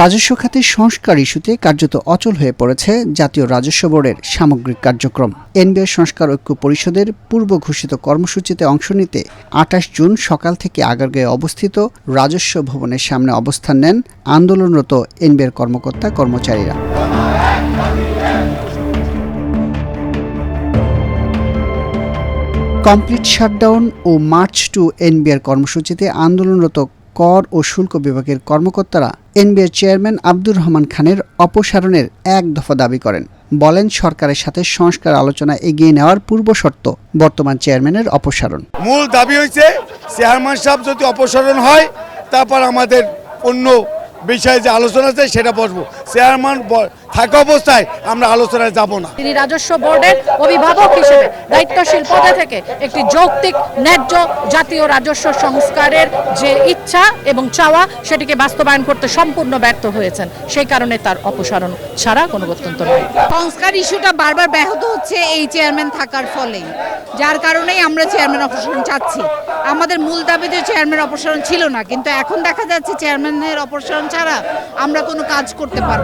রাজস্ব খাতে সংস্কার ইস্যুতে কার্যত অচল হয়ে পড়েছে জাতীয় রাজস্ব বোর্ডের সামগ্রিক কার্যক্রম। এনবিআর সংস্কার ঐক্য পরিষদের পূর্ব ঘোষিত কর্মসূচিতে অংশ নিতে আঠাশ জুন সকাল থেকে আগারগাঁয়ে অবস্থিত রাজস্ব ভবনের সামনে অবস্থান নেন আন্দোলনরত এনবিআর কর্মকর্তা কর্মচারীরা। কমপ্লিট শাটডাউন ও মার্চ টু এনবিআর কর্মসূচিতে আন্দোলনরত কর ও শুল্ক বিভাগের কর্মকর্তারা এনবিআর চেয়ারম্যান আব্দুর রহমান খানের অপসারণের এক দফা দাবি করেন। বলেন, সরকারের সাথে সংস্কার আলোচনা এগিয়ে নেওয়ার পূর্ব শর্ত বর্তমান চেয়ারম্যানের অপসারণ। মূল দাবি হয়েছে চেয়ারম্যান সাহেব যদি অপসারণ হয়, তারপর আমাদের অন্য বিষয়ে যে আলোচনা আছে সেটা বসবো। চেয়ারম্যান থাকা অবস্থায় আমরা আলোচনায় যাব না। তিনি রাজস্ব বোর্ডের অভিভাবক হিসেবে দায়িত্বশীল পদে থেকে একটি যৌক্তিক ন্যায্য জাতীয় রাজস্ব সংস্কারের যে ইচ্ছা এবং চাওয়া সেটিকে বাস্তবায়ন করতে সম্পূর্ণ ব্যর্থ হয়েছেন। সেই কারণে তার অপসারণ ছাড়া কোনো গত্যন্তর নেই। সংস্কার ইস্যুটা বারবার ব্যাহত হচ্ছে এই চেয়ারম্যান থাকার ফলেই যার কারণেই আমরা চেয়ারম্যান অপসারণ চাচ্ছি। আমাদের মূল দাবিতে চেয়ারম্যান অপসারণ ছিল না কিন্তু এখন দেখা যাচ্ছে চেয়ারম্যানের অপসারণ ছাড়া আমরা কোনো কাজ করতে পারব না।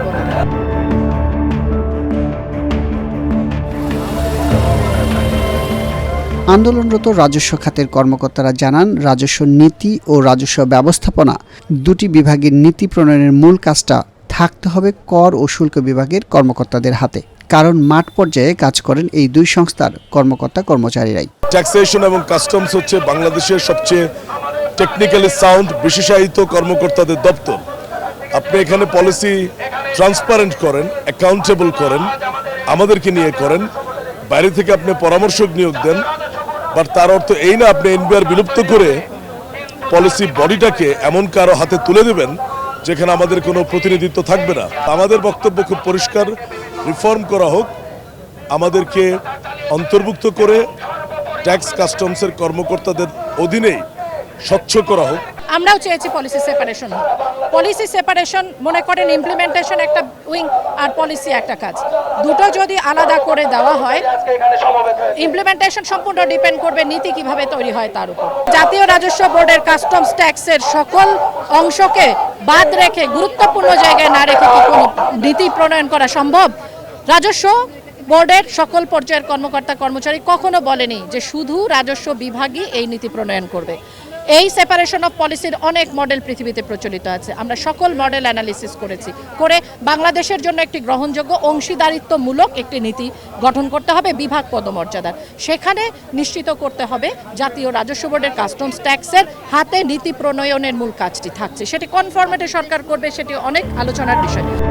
আন্দোলনরত রাজস্ব খাতের কর্মকর্তারা জানান, রাজস্ব নীতি ও রাজস্ব ব্যবস্থাপনা দুটি বিভাগের নীতি প্রণয়নের মূল কাজটা থাকতে হবে কর ও শুল্ক বিভাগের কর্মকর্তাদের হাতে। কারণ মাঠ পর্যায়ে কাজ করেন এই দুই সংস্থার কর্মকর্তা কর্মচারীরাই। ট্যাক্সেশন এবং কাস্টমস হচ্ছে বাংলাদেশের সবচেয়ে টেকনিক্যালি সাউন্ড বিশেষায়িত কর্মকর্তাদের দপ্তর। আপনি এখানে পলিসি ট্রান্সপারেন্ট করেন অ্যাকাউন্টেবল করেন, আমাদেরকে নিয়ে করেন, বাইরে থেকে আপনি পরামর্শক নিয়োগ দেন বাট তার অর্থ এই না আপনি এনবিআর বিলুপ্ত করে পলিসি বডিটাকে এমন কারও হাতে তুলে দেবেন, যেখানে আমাদের কোনো প্রতিনিধিত্ব থাকবে না। আমাদের বক্তব্য খুব পরিষ্কার রিফর্ম করা হোক, আমাদেরকে অন্তর্ভুক্ত করে ট্যাক্স কাস্টমসের কর্মকর্তাদের অধীনেই স্বচ্ছ করা হোক। আমরাও চেয়েছি পলিসি সেপারেশন পলিসি সেপারেশন মনে করেন ইমপ্লিমেন্টেশন একটা উইং আর পলিসি একটা কাজ। দুটো যদি আলাদা করে দেওয়া হয় ইমপ্লিমেন্টেশন সম্পূর্ণ ডিপেন্ড করবে নীতি কীভাবে তৈরি হয় তার উপর। জাতীয় রাজস্ব বোর্ডের কাস্টমস ট্যাক্সের সকল অংশকে বাদ রেখে, গুরুত্বপূর্ণ জায়গায় না রেখে কোনো নীতি প্রণয়ন করা সম্ভব? রাজস্ব বোর্ডের সকল পর্যায়ের কর্মকর্তা কর্মচারী কখনো বলেনি যে শুধু রাজস্ব বিভাগই এই নীতি প্রণয়ন করবে। এই সেপারেশন অফ পলিসির অনেক মডেল পৃথিবীতে প্রচলিত আছে। আমরা সকল মডেল অ্যানালিসিস করেছি। করে বাংলাদেশের জন্য একটি গ্রহণযোগ্য, অংশীদারিত্বমূলক একটি নীতি গঠন করতে হবে, বিভাগ পদমর্যাদার। সেখানে নিশ্চিত করতে হবে, জাতীয় রাজস্ব বোর্ডের কাস্টমস ট্যাক্সের হাতে নীতি প্রণয়নের মূল কাজটি থাকছে। সেটি কনফর্মেটে সরকার করবে, সেটি অনেক আলোচনার বিষয়।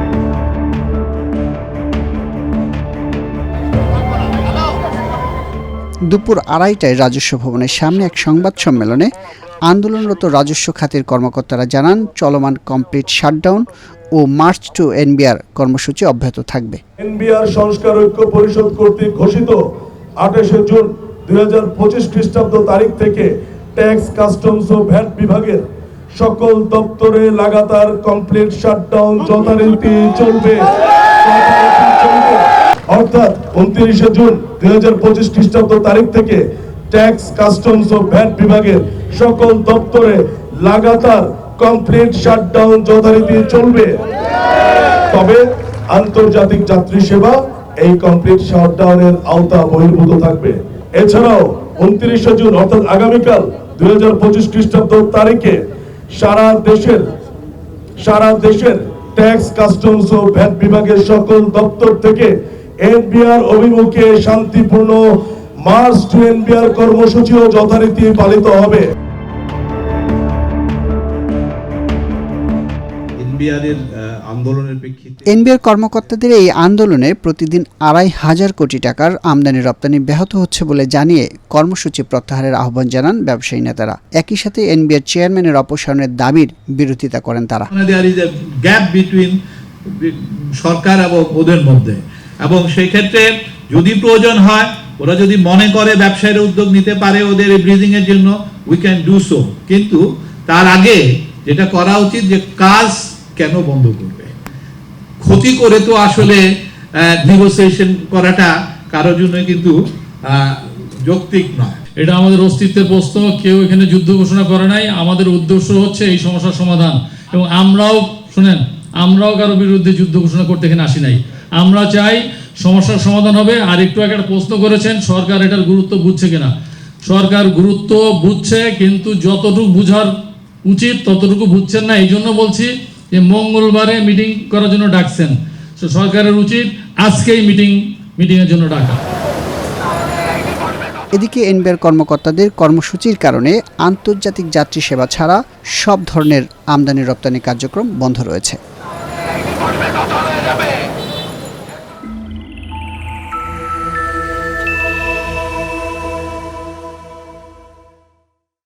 দুপুর আড়াইটায় রাজস্ব ভবনের সামনে এক সংবাদ সম্মেলনে আন্দোলনরত রাজস্ব খাতের কর্মকর্তারা জানান, চলমান কমপ্লিট শাটডাউন ও মার্চ টু এনবিআর কর্মসূচি অব্যাহত থাকবে এনবিআর সংস্কার ঐক্য পরিষদ কর্তৃক ঘোষিত আঠাশে জুন দুই হাজার পঁচিশ খ্রিস্টাব্দ তারিখ থেকে ট্যাক্স, কাস্টমস ও ভ্যাট বিভাগের সকল দপ্তরে লাগাতার কমপ্লিট শাটডাউন যথারীতি চলবে। অর্থাৎ উনত্রিশে জুন দুই হাজার পঁচিশ খ্রিস্টাব্দ তারিখ থেকে ট্যাক্স, কাস্টমস ও ভ্যাট বিভাগের সকল দপ্তরে লাগাতার কমপ্লিট শাটডাউন যথারীতি চলবে। তবে আন্তর্জাতিক যাত্রী সেবা এই কমপ্লিট শাটডাউনের আওতা বহির্ভূত থাকবে। এছাড়াও উনত্রিশে জুন, অর্থাৎ আগামীকাল দুই হাজার পঁচিশ খ্রিস্টাব্দ তারিখে সারা দেশের সারা দেশের ট্যাক্স, কাস্টমস ও ভ্যাট বিভাগের সকল দপ্তর থেকে এনবিআর অভিমুখে শান্তিপূর্ণ মার্চ টু এনবিআর কর্মসূচিও যথারীতি পালিত হবে। এনবিআরের আন্দোলনের প্রেক্ষিতে এনবিআর কর্মকর্তাদের এই আন্দোলনে প্রতিদিন আড়াই হাজার কোটি টাকার আমদানি রপ্তানি ব্যাহত হচ্ছে বলে জানিয়ে কর্মসূচি প্রত্যাহারের আহ্বান জানান ব্যবসায়ী নেতারা। একই সাথে এনবিআর চেয়ারম্যানের অপসারণের দাবির বিরোধিতা করেন তারা। গ্যাপ বিটুইন সরকার এবং ওদের মধ্যে। এবং সেই ক্ষেত্রে যদি প্রয়োজন হয়, ওরা যদি মনে করে ব্যবসায়ীরা উদ্যোগ নিতে পারে ওদের ব্রিদিং এর জন্য উই ক্যান ডু সো কিন্তু তার আগে যেটা করা উচিত যে কাজ কেন বন্ধ করবে? ক্ষতি করে তো আসলে নেগোসিয়েশন করাটা কারোর জন্য কিন্তু যৌক্তিক নয়। এটা আমাদের অস্তিত্বের প্রশ্ন, কেউ এখানে যুদ্ধ ঘোষণা করে নাই, আমাদের উদ্দেশ্য হচ্ছে এই সমস্যার সমাধান। এবং আমরাও, শুনেন, আমরাও কারও বিরুদ্ধে যুদ্ধ ঘোষণা করতে এখানে আসি নাই। আমরা চাই সমস্যার সমাধান হবে। আর একটু একটা প্রশ্ন করেছেন, সরকার এটার গুরুত্ব বুঝছে কিনা? সরকার গুরুত্ব বুঝছে, কিন্তু যতটুকু বুঝার উচিত ততটুকু বুঝছেন না। এই জন্য বলছি যে মঙ্গলবারে মিটিং করার জন্য ডাকছেন। তো সরকারের উচিত আজকেই মিটিং, মিটিংয়ের জন্য ডাকা। এদিকে এনবিআর কর্মকর্তাদের কর্মসূচির কারণে আন্তর্জাতিক যাত্রী সেবা ছাড়া সব ধরনের আমদানি রপ্তানি কার্যক্রম বন্ধ রয়েছে।